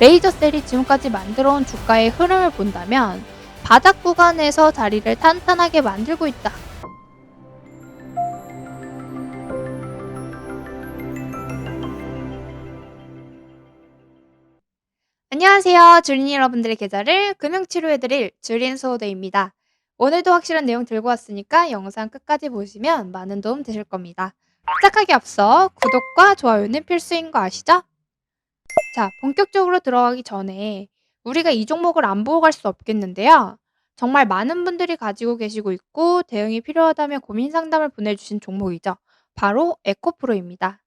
레이저셀이 지금까지 만들어온 주가의 흐름을 본다면 바닥 구간에서 자리를 탄탄하게 만들고 있다. 안녕하세요. 주린 여러분들의 계좌를 금융치료해드릴 주린 소호대입니다. 오늘도 확실한 내용 들고 왔으니까 영상 끝까지 보시면 많은 도움 되실 겁니다. 시작하기 앞서 구독과 좋아요는 필수인 거 아시죠? 자, 본격적으로 들어가기 전에 우리가 이 종목을 안 보고 갈 수 없겠는데요. 정말 많은 분들이 가지고 계시고 있고 대응이 필요하다면 고민 상담을 보내주신 종목이죠. 바로 에코프로입니다.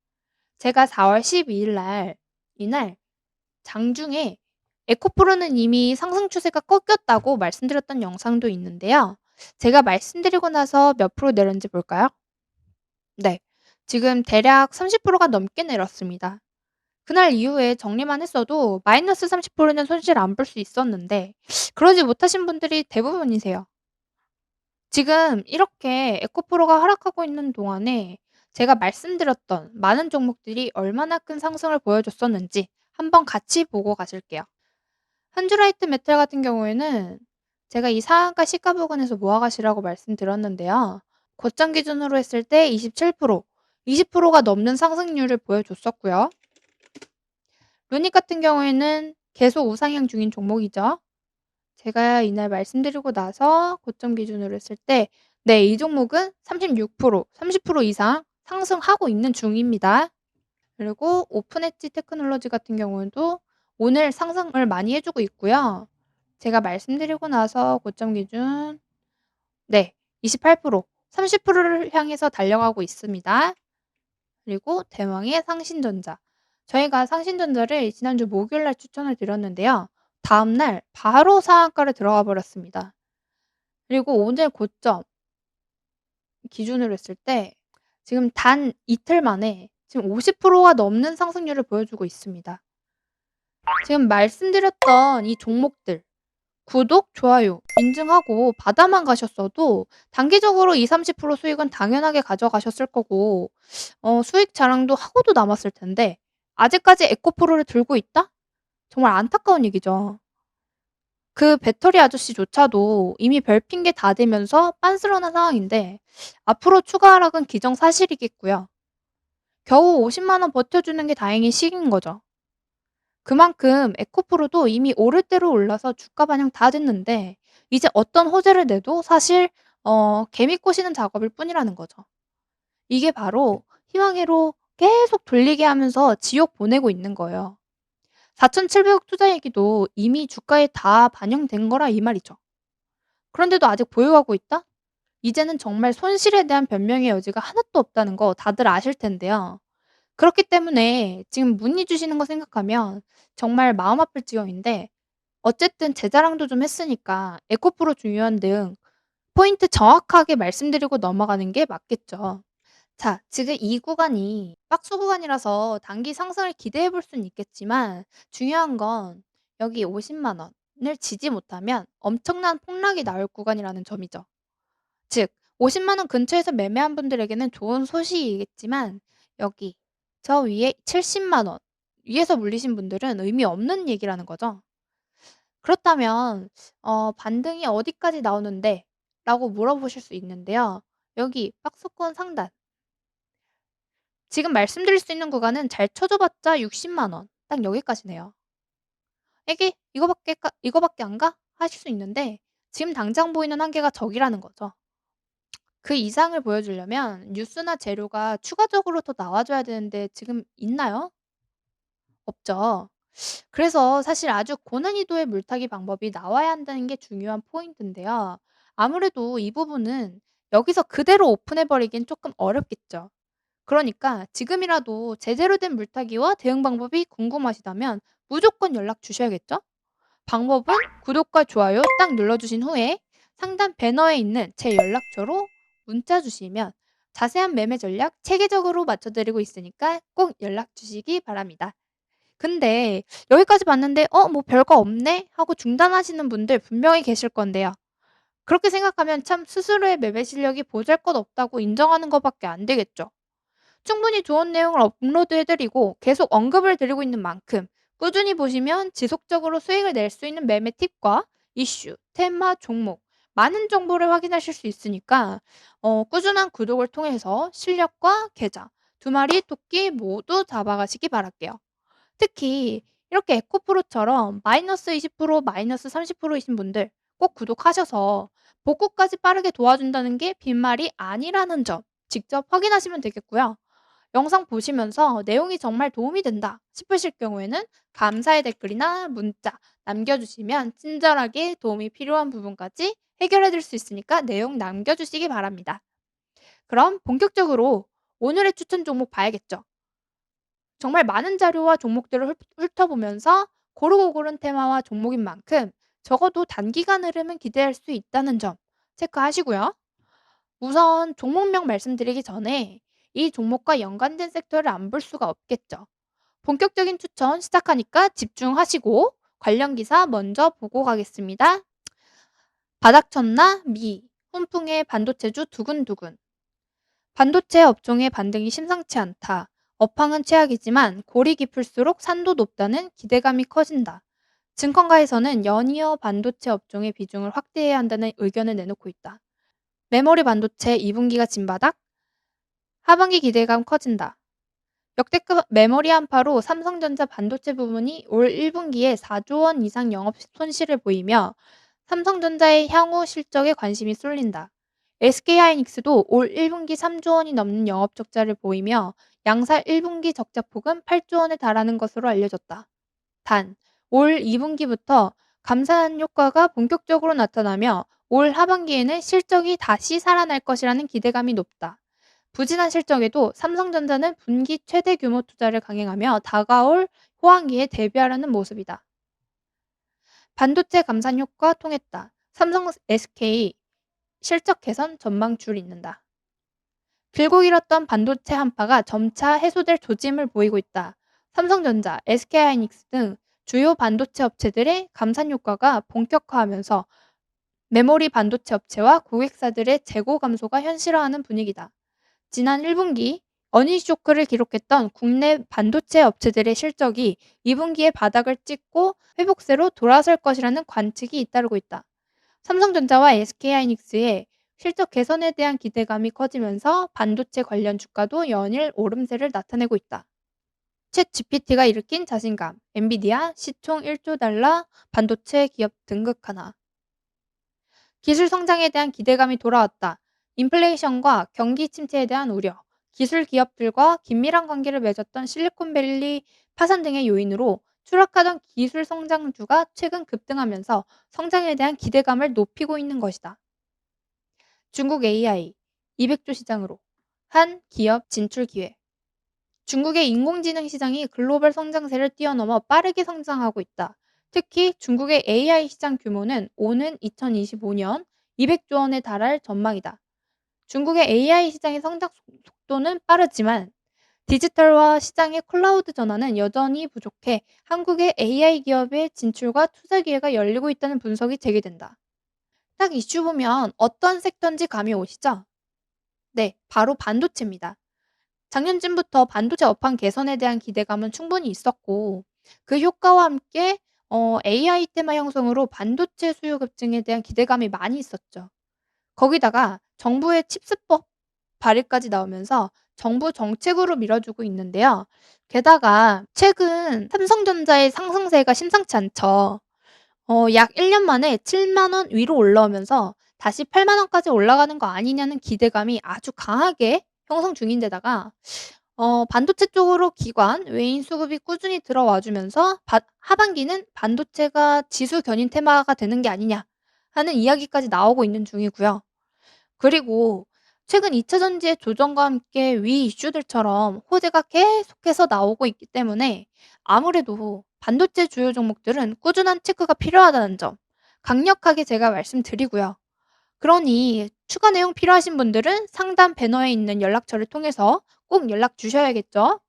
제가 4월 12일 날 이날 장중에 에코프로는 이미 상승 추세가 꺾였다고 말씀드렸던 영상도 있는데요. 제가 말씀드리고 나서 몇 프로 내렸는지 볼까요? 네. 지금 대략 30%가 넘게 내렸습니다. 그날 이후에 정리만 했어도 마이너스 30%는 손실 안 볼 수 있었는데 그러지 못하신 분들이 대부분이세요. 지금 이렇게 에코프로가 하락하고 있는 동안에 제가 말씀드렸던 많은 종목들이 얼마나 큰 상승을 보여줬었는지 한번 같이 보고 가실게요. 한주라이트 메탈 같은 경우에는 제가 이 상한가 시가 부근에서 모아가시라고 말씀드렸는데요. 고점 기준으로 했을 때 27%, 20%가 넘는 상승률을 보여줬었고요. 루닉 같은 경우에는 계속 우상향 중인 종목이죠. 제가 이날 말씀드리고 나서 고점 기준으로 했을 때 네, 이 종목은 36%, 30% 이상 상승하고 있는 중입니다. 그리고 오픈 엣지 테크놀로지 같은 경우도 오늘 상승을 많이 해주고 있고요. 제가 말씀드리고 나서 고점 기준 네, 28%, 30%를 향해서 달려가고 있습니다. 그리고 대왕의 상신전자. 저희가 상신전자를 지난주 목요일 날 추천을 드렸는데요. 다음 날 바로 상한가를 들어가 버렸습니다. 그리고 오늘 고점 기준으로 했을 때 지금 단 이틀 만에 지금 50%가 넘는 상승률을 보여주고 있습니다. 지금 말씀드렸던 이 종목들 구독, 좋아요, 인증하고 받아만 가셨어도 단기적으로 20-30% 수익은 당연하게 가져가셨을 거고 어 수익 자랑도 하고도 남았을 텐데 아직까지 에코프로를 들고 있다? 정말 안타까운 얘기죠. 그 배터리 아저씨조차도 이미 별 핑계 다 대면서 빤스런한 상황인데 앞으로 추가 하락은 기정사실이겠고요. 겨우 5 0만 원 버텨주는 게 다행인 시기인 거죠. 그만큼 에코프로도 이미 오를 대로 올라서 주가 반영 다 됐는데 이제 어떤 호재를 내도 사실 어 개미 꼬시는 작업일 뿐이라는 거죠. 이게 바로 희망회로 계속 돌리게 하면서 지옥 보내고 있는 거예요. 4,700억 투자 얘기도 이미 주가에 다 반영된 거라 이 말이죠. 그런데도 아직 보유하고 있다? 이제는 정말 손실에 대한 변명의 여지가 하나도 없다는 거 다들 아실 텐데요. 그렇기 때문에 지금 문의 주시는 거 생각하면 정말 마음 아플 지경인데 어쨌든 제 자랑도 좀 했으니까 에코프로 중요한 등 포인트 정확하게 말씀드리고 넘어가는 게 맞겠죠. 자, 지금 이 구간이 박스 구간이라서 단기 상승을 기대해 볼 수는 있겠지만 중요한 건 여기 50만 원을 지지 못하면 엄청난 폭락이 나올 구간이라는 점이죠. 즉 50만 원 근처에서 매매한 분들에게는 좋은 소식이겠지만 여기 저 위에 70만 원 위에서 물리신 분들은 의미 없는 얘기라는 거죠. 그렇다면 어 "반등이 어디까지 나오는데?" 라고 물어보실 수 있는데요. 여기 박스권 상단 지금 말씀드릴 수 있는 구간은 잘 쳐줘 봤자 60만 원. 딱 여기까지네요. 이게 '이거밖에 까 이거밖에 안 가?' 하실 수 있는데 지금 당장 보이는 한계가 저기라는 거죠. 그 이상을 보여주려면 뉴스나 재료가 추가적으로 더 나와 줘야 되는데 지금 있나요? 없죠. 그래서 사실 아주 고난이도의 물타기 방법이 나와야 한다는 게 중요한 포인트인데요. 아무래도 이 부분은 여기서 그대로 오픈해 버리긴 조금 어렵겠죠. 그러니까 지금이라도 제대로 된 물타기와 대응 방법이 궁금하시다면 무조건 연락 주셔야겠죠? 방법은 구독과 좋아요 딱 눌러주신 후에 상단 배너에 있는 제 연락처로 문자 주시면 자세한 매매 전략 체계적으로 맞춰드리고 있으니까 꼭 연락 주시기 바랍니다. 근데 여기까지 봤는데 '어 뭐 별거 없네.' 하고 중단하시는 분들 분명히 계실 건데요. 그렇게 생각하면 참 스스로의 매매 실력이 보잘것 없다고 인정하는 것밖에 안 되겠죠. 충분히 좋은 내용을 업로드해 드리고 계속 언급을 드리고 있는 만큼 꾸준히 보시면 지속적으로 수익을 낼 수 있는 매매 팁과 이슈, 테마, 종목, 많은 정보를 확인하실 수 있으니까 어, 꾸준한 구독을 통해서 실력과 계좌, 두 마리 토끼 모두 잡아가시기 바랄게요. 특히 이렇게 에코프로처럼 마이너스 20% 마이너스 30%이신 분들 꼭 구독하셔서 복구까지 빠르게 도와준다는 게 빈말이 아니라는 점 직접 확인하시면 되겠고요. 영상 보시면서 내용이 정말 도움이 된다 싶으실 경우에는 감사의 댓글이나 문자 남겨주시면 친절하게 도움이 필요한 부분까지 해결해 드릴 수 있으니까 내용 남겨주시기 바랍니다. 그럼 본격적으로 오늘의 추천 종목 봐야겠죠. 정말 많은 자료와 종목들을 훑- 훑어보면서 고르고 고른 테마와 종목인 만큼 적어도 단기간 흐름은 기대할 수 있다는 점 체크하시고요. 우선 종목명 말씀드리기 전에 이 종목과 연관된 섹터를 안 볼 수가 없겠죠. 본격적인 추천 시작하니까 집중하시고 관련 기사 먼저 보고 가겠습니다. 바닥 쳤나 미 훈풍의 반도체주 두근두근 반도체 업종의 반등이 심상치 않다. 업황은 최악이지만 골이 깊을수록 산도 높다는 기대감이 커진다. 증권가에서는 연이어 반도체 업종의 비중을 확대해야 한다는 의견을 내놓고 있다. 메모리 반도체 2분기가 진바닥? 하반기 기대감 커진다. 역대급 메모리 한파로 삼성전자 반도체 부문이 올 1분기에 4조 원 이상 영업 손실을 보이며 삼성전자의 향후 실적에 관심이 쏠린다. SK하이닉스도 올 1분기 3조 원이 넘는 영업 적자를 보이며 양사 1분기 적자 폭은 8조 원에 달하는 것으로 알려졌다. 단, 올 2분기부터 감산 효과가 본격적으로 나타나며 올 하반기에는 실적이 다시 살아날 것이라는 기대감이 높다. 부진한 실적에도 삼성전자는 분기 최대 규모 투자를 강행하며 다가올 호황기에 대비하려는 모습이다. 반도체 감산 효과 통했다. 삼성 SK 실적 개선 전망 줄 잇는다. 길고 길었던 반도체 한파가 점차 해소될 조짐을 보이고 있다. 삼성전자, SK하이닉스 등 주요 반도체 업체들의 감산 효과가 본격화하면서 메모리 반도체 업체와 고객사들의 재고 감소가 현실화하는 분위기다. 지난 1분기 어닝 쇼크를 기록했던 국내 반도체 업체들의 실적이 2분기에 바닥을 찍고 회복세로 돌아설 것이라는 관측이 잇따르고 있다. 삼성전자와 SK하이닉스의 실적 개선에 대한 기대감이 커지면서 반도체 관련 주가도 연일 오름세를 나타내고 있다. 챗 GPT가 일으킨 자신감, 엔비디아 시총 1조 달러 반도체 기업 등극 하나. 기술 성장에 대한 기대감이 돌아왔다. 인플레이션과 경기 침체에 대한 우려, 기술 기업들과 긴밀한 관계를 맺었던 실리콘밸리 파산 등의 요인으로 추락하던 기술 성장주가 최근 급등하면서 성장에 대한 기대감을 높이고 있는 것이다. 중국 AI 200조 시장으로 한 기업 진출 기회. 중국의 인공지능 시장이 글로벌 성장세를 뛰어넘어 빠르게 성장하고 있다. 특히 중국의 AI 시장 규모는 오는 2025년 200조 원에 달할 전망이다. 중국의 AI 시장의 성장 속도는 빠르지만 디지털화 시장의 클라우드 전환은 여전히 부족해 한국의 AI 기업의 진출과 투자 기회가 열리고 있다는 분석이 제기된다. 딱 이슈 보면 어떤 섹터인지 감이 오시죠? 네, 바로 반도체입니다. 작년쯤부터 반도체 업황 개선에 대한 기대감은 충분히 있었고 그 효과와 함께 어, AI 테마 형성으로 반도체 수요 급증에 대한 기대감이 많이 있었죠. 거기다가 정부의 칩스법 발의까지 나오면서 정부 정책으로 밀어주고 있는데요. 게다가 최근 삼성전자의 상승세가 심상치 않죠. 어, 약 1년 만에 7만 원 위로 올라오면서 다시 8만 원까지 올라가는 거 아니냐는 기대감이 아주 강하게 형성 중인데다가 어, 반도체 쪽으로 기관, 외인 수급이 꾸준히 들어와 주면서 바, 하반기는 반도체가 지수 견인 테마가 되는 게 아니냐 하는 이야기까지 나오고 있는 중이고요. 그리고 최근 2차 전지의 조정과 함께 위 이슈들처럼 호재가 계속해서 나오고 있기 때문에 아무래도 반도체 주요 종목들은 꾸준한 체크가 필요하다는 점 강력하게 제가 말씀드리고요. 그러니 추가 내용 필요하신 분들은 상단 배너에 있는 연락처를 통해서 꼭 연락 주셔야겠죠.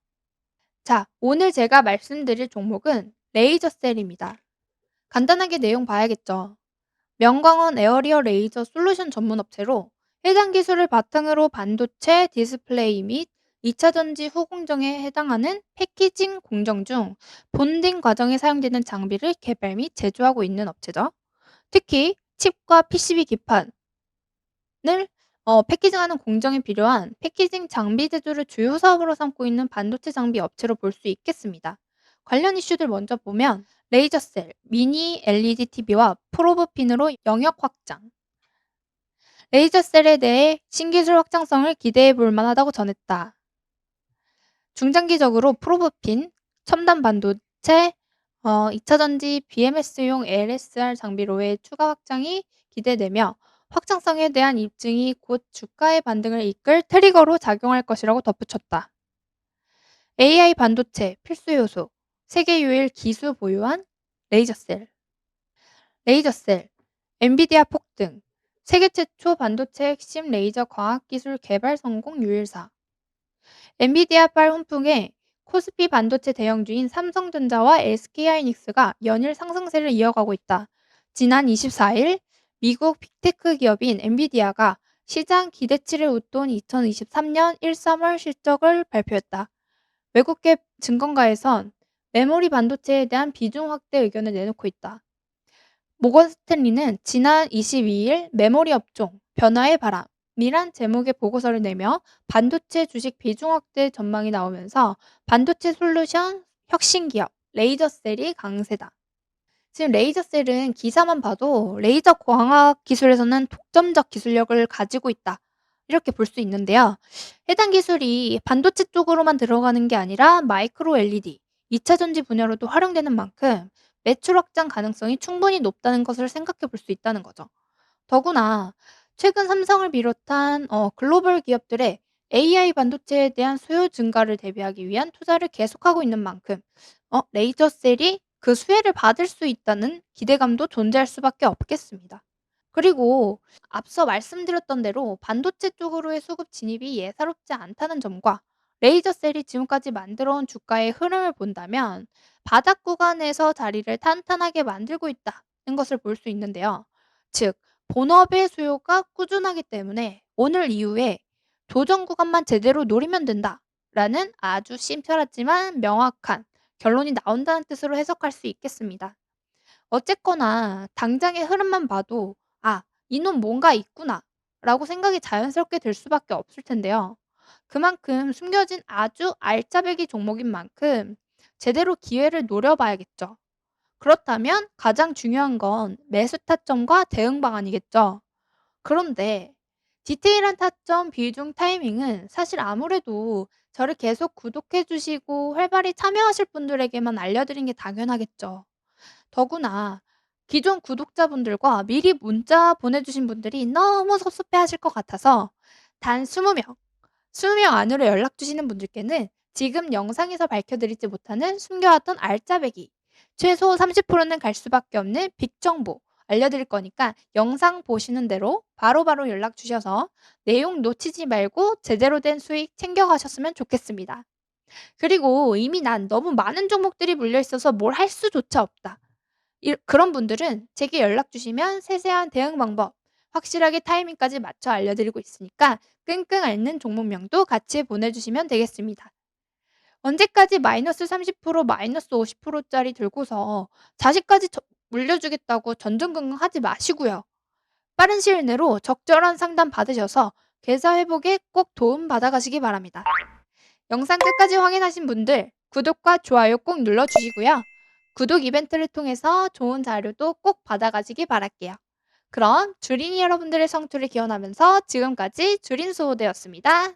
자, 오늘 제가 말씀드릴 종목은 레이저셀입니다. 간단하게 내용 봐야겠죠. 명광원 에어리어 레이저 솔루션 전문 업체로 해당 기술을 바탕으로 반도체, 디스플레이 및 2차 전지 후 공정에 해당하는 패키징 공정 중 본딩 과정에 사용되는 장비를 개발 및 제조하고 있는 업체죠. 특히 칩과 PCB 기판을 어, 패키징하는 공정에 필요한 패키징 장비 제조를 주요 사업으로 삼고 있는 반도체 장비 업체로 볼 수 있겠습니다. 관련 이슈들 먼저 보면 레이저셀, 미니 LED TV와 프로브 핀으로 영역 확장, 레이저셀에 대해 신기술 확장성을 기대해 볼 만하다고 전했다. 중장기적으로 프로브핀, 첨단 반도체, 어, 2차 전지 BMS용 LSR 장비로의 추가 확장이 기대되며 확장성에 대한 입증이 곧 주가의 반등을 이끌 트리거로 작용할 것이라고 덧붙였다. AI 반도체 필수 요소, 세계 유일 기수 보유한 레이저셀. 레이저셀, 엔비디아 폭등, 세계 최초 반도체 핵심 레이저 과학 기술 개발 성공 유일사. 엔비디아발 훈풍에 코스피 반도체 대형주인 삼성전자와 SK하이닉스가 연일 상승세를 이어가고 있다. 지난 24일 미국 빅테크 기업인 엔비디아가 시장 기대치를 웃돈 2023년 1, 3월 실적을 발표했다. 외국계 증권가에선 메모리 반도체에 대한 비중 확대 의견을 내놓고 있다. 모건 스탠리는 지난 22일 메모리 업종 변화의 바람이란 제목의 보고서를 내며 반도체 주식 비중 확대 전망이 나오면서 반도체 솔루션 혁신 기업 레이저셀이 강세다. 지금 레이저셀은 기사만 봐도 레이저 광학 기술에서는 독점적 기술력을 가지고 있다. 이렇게 볼 수 있는데요. 해당 기술이 반도체 쪽으로만 들어가는 게 아니라 마이크로 LED, 2차 전지 분야로도 활용되는 만큼 매출 확장 가능성이 충분히 높다는 것을 생각해 볼 수 있다는 거죠. 더구나 최근 삼성을 비롯한 어, 글로벌 기업들의 AI 반도체에 대한 수요 증가를 대비하기 위한 투자를 계속하고 있는 만큼 어, 레이저 셀이 그 수혜를 받을 수 있다는 기대감도 존재할 수밖에 없겠습니다. 그리고 앞서 말씀드렸던 대로 반도체 쪽으로의 수급 진입이 예사롭지 않다는 점과 레이저 셀이 지금까지 만들어온 주가의 흐름을 본다면 바닥 구간에서 자리를 탄탄하게 만들고 있다는 것을 볼 수 있는데요. 즉, 본업의 수요가 꾸준하기 때문에 오늘 이후에 조정 구간만 제대로 노리면 된다라는 아주 심플하지만 명확한 결론이 나온다는 뜻으로 해석할 수 있겠습니다. 어쨌거나 당장의 흐름만 봐도 아, 이놈 뭔가 있구나 라고 생각이 자연스럽게 들 수밖에 없을 텐데요. 그만큼 숨겨진 아주 알짜배기 종목인 만큼 제대로 기회를 노려봐야겠죠. 그렇다면 가장 중요한 건 매수 타점과 대응 방안이겠죠. 그런데 디테일한 타점, 비중, 타이밍은 사실 아무래도 저를 계속 구독해 주시고 활발히 참여하실 분들에게만 알려드린 게 당연하겠죠. 더구나 기존 구독자분들과 미리 문자 보내주신 분들이 너무 섭섭해 하실 것 같아서 단 20명, 20명 안으로 연락 주시는 분들께는 지금 영상에서 밝혀드리지 못하는 숨겨왔던 알짜배기, 최소 30%는 갈 수밖에 없는 빅 정보 알려드릴 거니까 영상 보시는 대로 바로 바로 연락 주셔서 내용 놓치지 말고 제대로 된 수익 챙겨가셨으면 좋겠습니다. 그리고 이미 난 너무 많은 종목들이 물려 있어서 뭘 할 수조차 없다. 이, 그런 분들은 제게 연락 주시면 세세한 대응 방법, 확실하게 타이밍까지 맞춰 알려드리고 있으니까 끙끙 앓는 종목명도 같이 보내주시면 되겠습니다. 언제까지 마이너스 30% 마이너스 50%짜리 들고서 자식까지 저- 물려주겠다고 전전긍긍하지 마시고요. 빠른 시일 내로 적절한 상담 받으셔서 계좌 회복에 꼭 도움 받아가시기 바랍니다. 영상 끝까지 확인하신 분들 구독과 좋아요 꼭 눌러주시고요. 구독 이벤트를 통해서 좋은 자료도 꼭 받아가시기 바랄게요. 그럼 주린이 여러분들의 성투를 기원하면서 지금까지 주린 수호대였습니다.